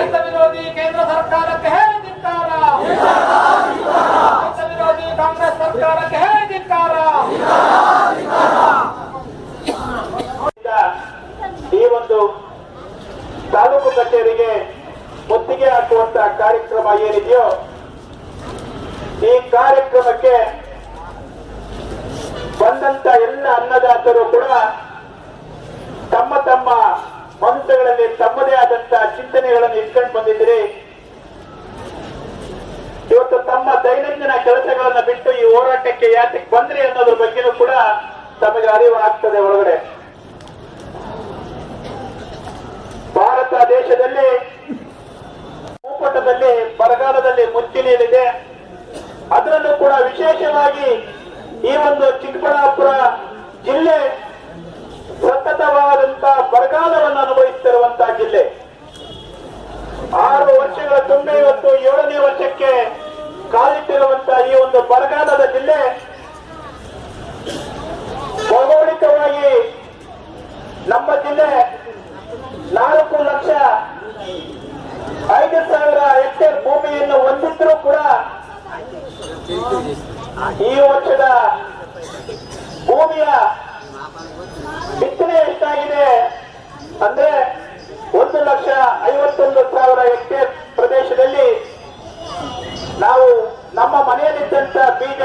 ರೈತ ವಿರೋಧಿ ಕೇಂದ್ರ ಸರ್ಕಾರಕ್ಕೆ ಹೇಳಿ ಧಿಕ್ಕಾರ ರೈತ ವಿರೋಧಿ ಕಾಂಗ್ರೆಸ್ ಸರ್ಕಾರಕ್ಕೆ ಹೇಳಿ ಧಿಕ್ಕಾರ ಈ ಒಂದು ತಾಲೂಕು ಕಚೇರಿಗೆ ಮುತ್ತಿಗೆ ಹಾಕುವಂತ ಕಾರ್ಯಕ್ರಮ ಏನಿದೆಯೋ, ಈ ಕಾರ್ಯಕ್ರಮಕ್ಕೆ ಬಂದಂತ ಎಲ್ಲ ಅನ್ನದಾತರು ಕೂಡ ತಮ್ಮ ತಮ್ಮ ಮನಸ್ಸುಗಳಲ್ಲಿ ತಮ್ಮದೇ ಆದಂತ ಚಿಂತನೆಗಳನ್ನು ಇಟ್ಕೊಂಡು ಬಂದಿದ್ದೀರಿ. ಇವತ್ತು ತಮ್ಮ ದೈನಂದಿನ ಕೆಲಸಗಳನ್ನ ಬಿಟ್ಟು ಈ ಹೋರಾಟಕ್ಕೆ ಯಾತಕ್ಕೆ ಬಂದ್ರಿ ಅನ್ನೋದ್ರ ಬಗ್ಗೆನೂ ಕೂಡ ತಮಗೆ ಅರಿವು ಆಗ್ತದೆ ಒಳಗಡೆ. ಭಾರತ ದೇಶದಲ್ಲಿ ಭೂಪಟದಲ್ಲಿ, ಬರಗಾಲದಲ್ಲಿ ಮುಂಚೂಣಿಯಲ್ಲಿದೆ ಅದರಲ್ಲೂ ಕೂಡ ವಿಶೇಷವಾಗಿ ಈ ಒಂದು ಚಿಕ್ಕಬಳ್ಳಾಪುರ ಜಿಲ್ಲೆ ಸತತವಾದಂತಹ ಬರಗಾಲವನ್ನು ಅನುಭವಿಸುತ್ತಿರುವಂತಹ ಜಿಲ್ಲೆ. ಇವತ್ತು ಏಳನೇ ವರ್ಷಕ್ಕೆ ಕಾಲಿಟ್ಟಿರುವಂತಹ ಈ ಒಂದು ಬರಗಾಲದ ಜಿಲ್ಲೆ ಭೌಗೋಳಿಕವಾಗಿ ನಮ್ಮ ಜಿಲ್ಲೆ ನಾಲ್ಕು ಲಕ್ಷ ಐದು ಸಾವಿರ ಹೆಕ್ಟೇರ್ ಭೂಮಿಯನ್ನು ಹೊಂದಿದ್ರೂ ಕೂಡ ಈ ವರ್ಷದ ಭೂಮಿಯ ಬಿತ್ತನೆ ಎಷ್ಟಾಗಿದೆ ಅಂದ್ರೆ ನಾವು ನಮ್ಮ ಮನೆಯಲ್ಲಿದ್ದಂತ ಬೀಜ